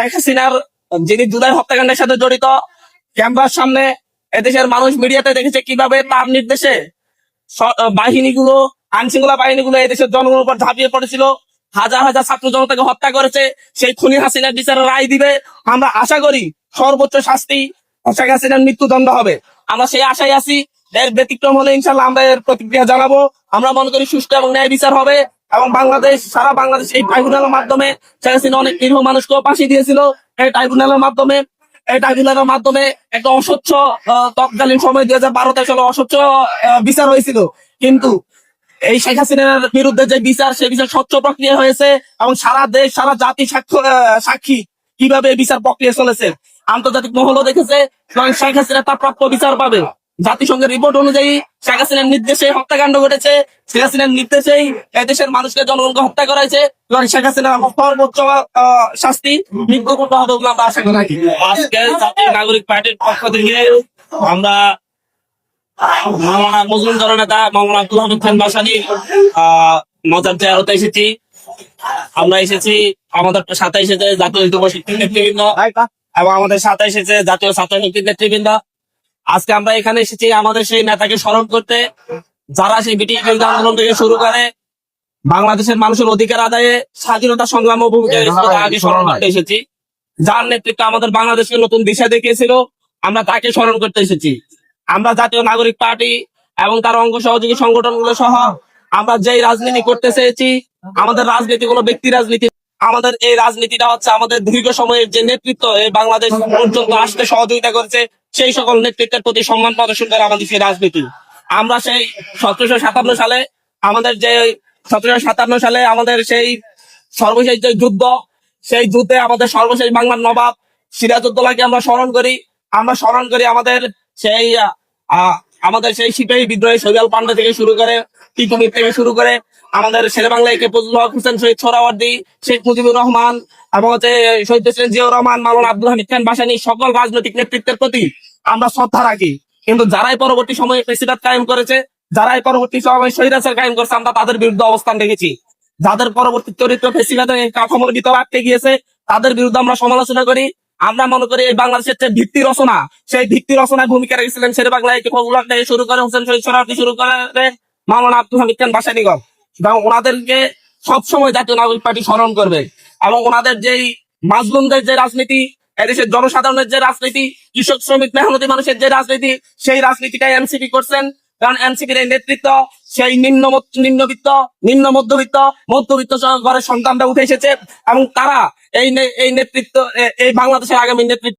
শেখ হাসিনার, যিনি জুলাই হত্যাকাণ্ডের সাথে জড়িত ক্যাম্পার সামনে এদেশের মানুষ মিডিয়াতে দেখেছে কীভাবে তার নির্দেশে বাহিনীগুলো আইন শৃঙ্খলা বাহিনীগুলো এদেশের জনগণের উপর ঝাঁপিয়ে পড়েছিল। হাজার হাজার ছাত্র জনতাকে হত্যা করেছে। সেই খুনি হাসিনার বিচারের রায় দিবে। আমরা আশা করি সর্বোচ্চ শাস্তি শেখ হাসিনার মৃত্যুদণ্ড হবে। আমরা সেই আশায় আছি। এর ব্যতিক্রম হলে ইনশাল্লাহ আমরা এর প্রতিক্রিয়া জানাব। আমরা মনে করি সুষ্ঠু এবং ন্যায় বিচার হবে। এবং বাংলাদেশ, সারা বাংলাদেশ এই ট্রাইব্যুনালের মাধ্যমে শেখ অনেক নিরীহ মানুষকেও ফাঁসি দিয়েছিল। এই ট্রাইব্যুনালের মাধ্যমে, এই ট্রাইব্যুনালের মাধ্যমে একটা অস্বচ্ছ তৎকালীন সময় দুই হাজার বারোতে সালে অস্বচ্ছ বিচার হয়েছিল। কিন্তু এই শেখ হাসিনার বিরুদ্ধে যে বিচার, সেই বিচার স্বচ্ছ প্রক্রিয়া হয়েছে এবং সারা দেশ, সারা জাতি সাক্ষী কীভাবে বিচার প্রক্রিয়া চলেছে। আন্তর্জাতিক মহলও দেখেছে শেখ হাসিনা তার প্রাপ্য বিচার পাবে। জাতিসংঘের রিপোর্ট অনুযায়ী শেখ হাসিনার নির্দেশে হত্যাকাণ্ড ঘটেছে শেখ হাসিনার নির্দেশেই এদেশের মানুষকে জনগণকে হত্যা করা হয়েছে শেখ হাসিনার সর্বোচ্চ আহ, শাস্তি মৃত্যু হবে বলে আমরা আশা করি। আজকে জাতীয় নাগরিক পার্টির পক্ষ থেকে আমরা মাওলানা মজলুম নেতা মাওলানা আব্দুল খান বাসানি মজার এসেছি। আমরা এসেছি আমাদের সাথে এসেছে জাতীয় যুব শিক্ষক নেতৃবৃন্দ এবং আমাদের সাথে এসেছে জাতীয় ছাত্র শক্তির নেতৃবৃন্দ। আজকে আমরা এখানে এসেছি আমাদের সেই নেতাকে স্মরণ করতে যারা সেই ব্রিটিশ বিরোধী আন্দোলন থেকে শুরু করে বাংলাদেশের মানুষের অধিকার আদায়ে স্বাধীনতা সংগ্রাম ভূমিকা স্মরণ করতে এসেছি। যার নেতৃত্বে আমাদের বাংলাদেশকে নতুন দিশা দেখিয়েছিল আমরা তাকে স্মরণ করতে এসেছি। আমরা জাতীয় নাগরিক পার্টি এবং তার অঙ্গ সহযোগী সংগঠনগুলো সহ আমরা যেই রাজনীতি করতে চেয়েছি আমাদের রাজনীতি কোনো ব্যক্তি রাজনীতি আমাদের এই রাজনীতিটা হচ্ছে আমাদের দীর্ঘ সময়ের যে নেতৃত্ব এই বাংলাদেশ পর্যন্ত আসতে সহযোগিতা করেছে সেই সকল নেতৃত্বের প্রতি সম্মান প্রদর্শন করে আমাদের সেই রাজনীতি। আমরা সেই সতেরোশো সাতান্ন সালে আমাদের যে সতেরোশো সাতান্ন সালে আমাদের সেই সর্বশেষ যে যুদ্ধ সেই যুদ্ধে আমাদের সর্বশেষ বাংলার নবাব সিরাজউদ্দৌলাকে আমরা স্মরণ করি। আমরা স্মরণ করি আমাদের সেই আহ, আমাদের সেই সিপাহী বিদ্রোহী শৈবাল পান্ডে থেকে শুরু করে টিকুমির থেকে শুরু করে আমাদের শেরে বাংলায় কে ফজলুল হক হোসেন, শহীদ সোহরাওয়ার্দী, শেখ মুজিবুর রহমান এবং হচ্ছে শহীদ প্রেসিডেন্ট জিয়াউর রহমান, মাওলানা আব্দুল হামিদ খান বাসানি সকল রাজনৈতিক নেতৃত্বের প্রতি আমরা শ্রদ্ধা রাখি। কিন্তু যারাই পরবর্তী সময়ে প্রেসিডেন্ট কায়েম করেছে, যারাই পরবর্তী সময়ে শহীদাচার কায়েম করেছে, আমরা তাদের বিরুদ্ধে অবস্থান রেখেছি। যাদের পরবর্তী চরিত্র এই কাঠামোর ভিতরে আটকে গিয়েছে, তাদের বিরুদ্ধে আমরা সমালোচনা করি। আমরা মনে করি এই বাংলাদেশের যে ভিত্তি রচনা, সেই ভিত্তি রচনায় ভূমিকা রেখেছিলেন শেরে বাংলায় হক থেকে শুরু করে হোসেন শহীদ সোহরাওয়ার্দী শুরু করে মাওলানা আব্দুল হামিদ খান বাসানিগর এবং ওনাদেরকে সবসময় জাতীয় নাগরিক পার্টি স্মরণ করবে এবং ওনাদের যেই মাজলুমদের যে রাজনীতি, এদেশের জনসাধারণের যে রাজনীতি, কৃষক শ্রমিক মেহনতি মানুষের যে রাজনীতি, সেই রাজনীতিটাই এনসিপি করছেন। কারণ এনসিপির এই নেতৃত্ব, সেই নিম্ন নিম্নবিত্ত, নিম্ন মধ্যবিত্ত মধ্যবিত্ত ঘরের সন্তানরা উঠে এসেছে এবং তারা এই এই নেতৃত্ব এই বাংলাদেশের আগামী নেতৃত্ব